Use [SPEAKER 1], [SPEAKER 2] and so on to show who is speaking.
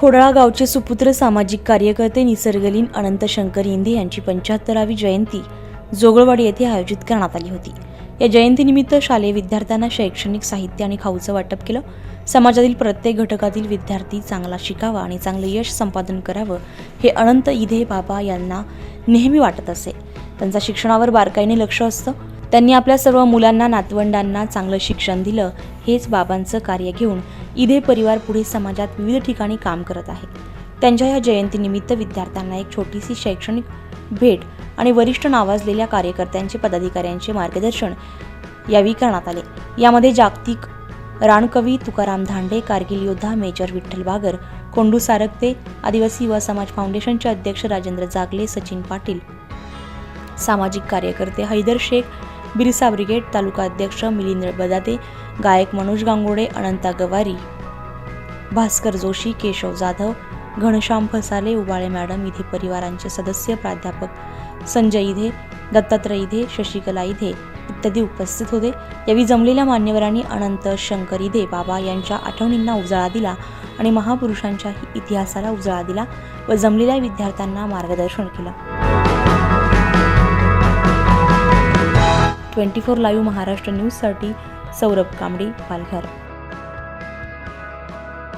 [SPEAKER 1] खोडाळा गावचे सुपुत्र सामाजिक कार्यकर्ते निसर्गलीन अनंत शंकर हिंदे यांची पंच्याहत्तरावी जयंती जोगळवाडी येथे आयोजित करण्यात आली होती. या जयंतीनिमित्त शालेय विद्यार्थ्यांना शैक्षणिक साहित्य आणि खाऊचं वाटप केलं. समाजातील प्रत्येक घटकातील विद्यार्थी चांगला शिकावा आणि चांगलं यश संपादन करावं हे अनंत इधे बाबा यांना नेहमी वाटत असे. त्यांचा शिक्षणावर बारकाईने लक्ष असतं. त्यांनी आपल्या सर्व मुलांना नातवंडांना चांगलं शिक्षण दिलं. हेच बाबांचं कार्य घेऊन इधे परिवार पुढे समाजात विविध ठिकाणी काम करत आहे. त्यांच्या या जयंतीनिमित्त विद्यार्थ्यांना एक छोटीशी शैक्षणिक भेट आणि वरिष्ठ नावाजलेल्या कार्यकर्त्यांचे पदाधिकाऱ्यांचे मार्गदर्शन यावेळी करण्यात आले. यामध्ये जागतिक रानकवी तुकाराम धांडे कारगिल योद्धा मेजर विठ्ठल बागर कोंडू सारकते आदिवासी युवा समाज फाउंडेशनचे अध्यक्ष राजेंद्र जागले सचिन पाटील सामाजिक कार्यकर्ते हैदर शेख बिरसा ब्रिगेड तालुका अध्यक्ष मिलिंद बदाते गायक मनोज गांगोडे अनंता गवारी भास्कर जोशी केशव जाधव घनश्याम फसाले उबाळे मॅडम इथे परिवारांचे सदस्य प्राध्यापक संजय इधे दत्तात्रय इधे शशिकला इधे इत्यादी उपस्थित होते. यावेळी जमलेल्या मान्यवरांनी अनंत शंकर इधे बाबा यांच्या आठवणींना उजाळा दिला आणि महापुरुषांच्या इतिहासाला उजाळा दिला व जमलेल्या विद्यार्थ्यांना मार्गदर्शन केलं. ट्वेंटी फोर लाईव्ह महाराष्ट्र न्यूजसाठी सौरभ कांबडी पालघर.